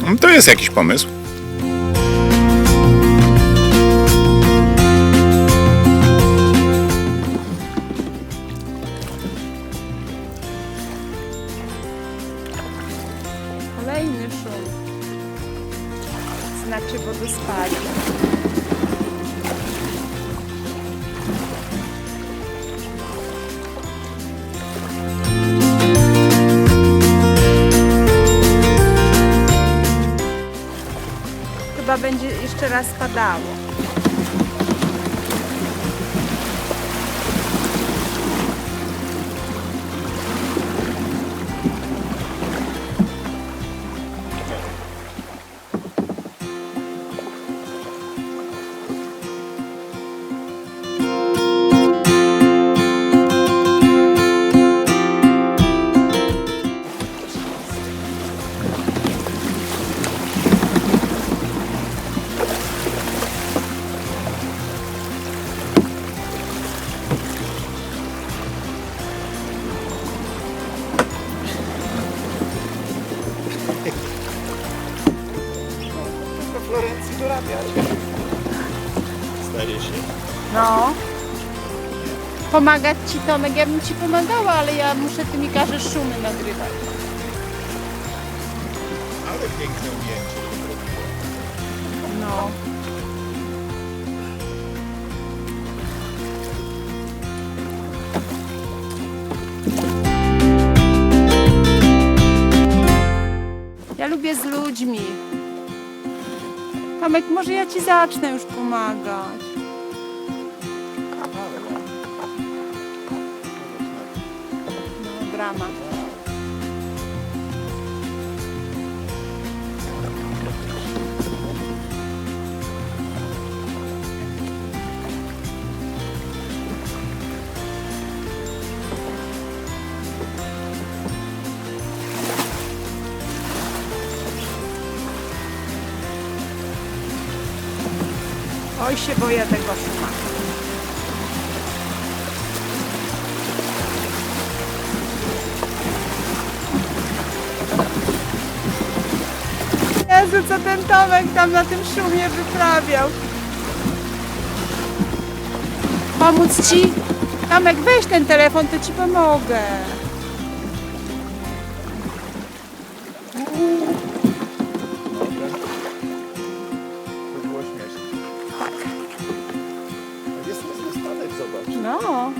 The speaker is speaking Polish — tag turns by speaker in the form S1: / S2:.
S1: No, to jest jakiś pomysł.
S2: Kolejny szum. Znaczy wodospali. Chyba będzie jeszcze raz padało.
S3: Florencji dorabiać. Zdaje się.
S2: No. Pomagać ci Tomek, ja bym ci pomagała, ale ja muszę, ty mi każesz szumy nagrywać.
S3: Ale piękne ujęcie.
S2: No. Ja lubię z ludźmi. Tomek, może ja ci zacznę już pomagać. No. Oj, się boję tego szuma. Jezu, co ten Tomek tam na tym szumie wyprawiał. Pomóc ci? Tomek, weź ten telefon, to ci pomogę.
S3: To
S2: No.